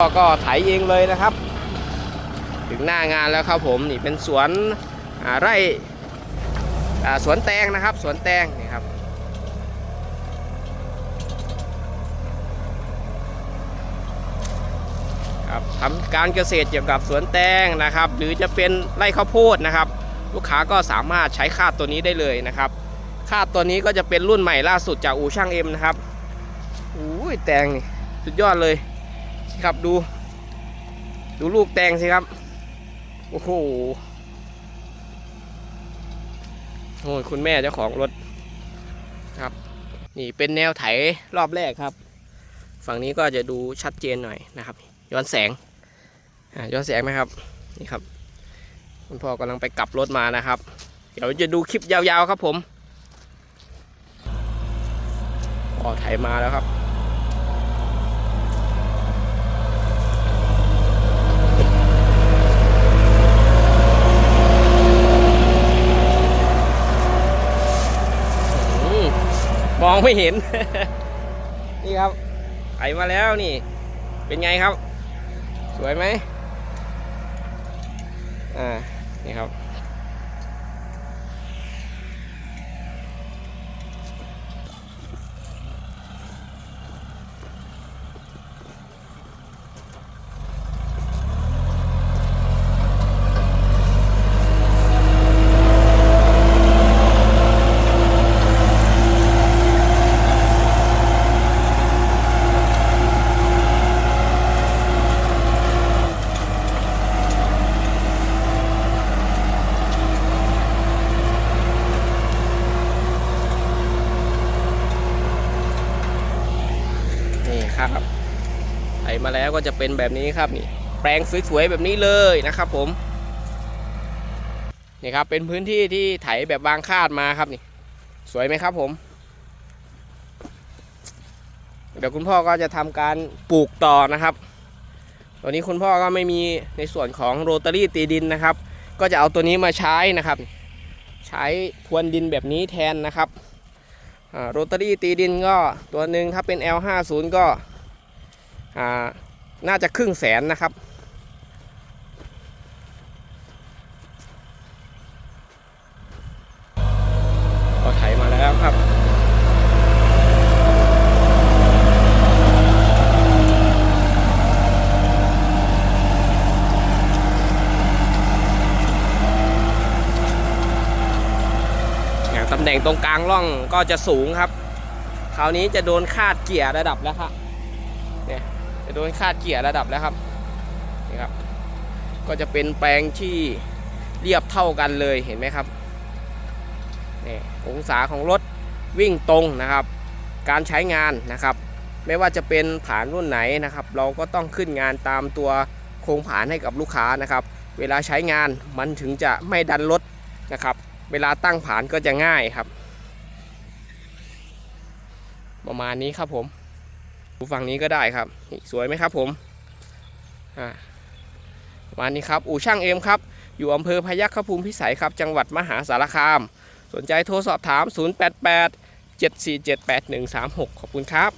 ก็ไถเองเลยนะครับ ถึงหน้างานแล้วครับผมนี่เป็นสวนไร่สวนแตงนะครับ สวนแตงนี่ครับครับทำการเกษตรเกี่ยวกับสวนแตงนะครับ หรือจะเป็นไร่ข้าวโพดนะครับ ลูกค้าก็สามารถใช้คาดตัวนี้ได้เลยนะครับคาดตัวนี้ก็จะเป็นรุ่นใหม่ล่าสุดจากอูช่างเอ็มนะครับอุ้ยแตงนี่สุดยอดเลย ครับดู ดูลูกแตงสิครับ โอ้โหโอ้ยคุณแม่เจ้าของรถครับ นี่เป็นแนวไถรอบแรกครับ ฝั่งนี้ก็จะดูชัดเจนหน่อยนะครับ ย้อนแสงย้อนแสงไหมครับนี่ครับ คุณพ่อกำลังไปกลับรถมานะครับ เดี๋ยวจะดูคลิปยาวๆครับผมพอไถมาแล้วครับ อืม มองไม่เห็น นี่ครับไถมาแล้วนี่ เป็นไงครับ สวยไหมอ่า นี่ครับ ครับไถมาแล้วก็จะเป็นแบบนี้ครับนี่แปลงสวยๆแบบนี้เลยนะครับผมนี่ครับเป็นพื้นที่ที่ไถแบบวางคาดมาครับนี่ สวยไหมครับผม เดี๋ยวคุณพ่อก็จะทำการปลูกต่อนะครับตอนนี้คุณพ่อก็ไม่มีในส่วนของโรตารี่ตีดินนะครับ ก็จะเอาตัวนี้มาใช้นะครับ ใช้พรวนดินแบบนี้แทนนะครับโรตารี่ตีดินก็ตัวหนึ่งถ้าเป็น L50 ก็ น่าจะครึ่งแสนนะครับ ก็ไถมาแล้วครับตำแหน่งตรงกลางร่องก็จะสูงครับ คราวนี้จะโดนคาดเกี่ยระดับแล้วครับ จะโดนคาดเกี่ยระดับแล้วครับนี่ครับ ก็จะเป็นแปลงที่เรียบเท่ากันเลยเห็นไหมครับนี่องศาของรถวิ่งตรงนะครับ การใช้งานนะครับ ไม่ว่าจะเป็นผานรุ่นไหนนะครับ เราก็ต้องขึ้นงานตามตัวโครงผานให้กับลูกค้านะครับ เวลาใช้งานมันถึงจะไม่ดันรถนะครับ เวลาตั้งผานก็จะง่ายครับ ประมาณนี้ครับผม ฝั่งนี้ก็ได้ครับสวยไหมครับผมอ่าประมาณนี้ครับ อู่ช่างเอ็มครับ อยู่อำเภอพยัคฆภูมิพิสัยครับ จังหวัดมหาสารคาม สนใจโทรสอบถาม 088 7478136 ขอบคุณครับ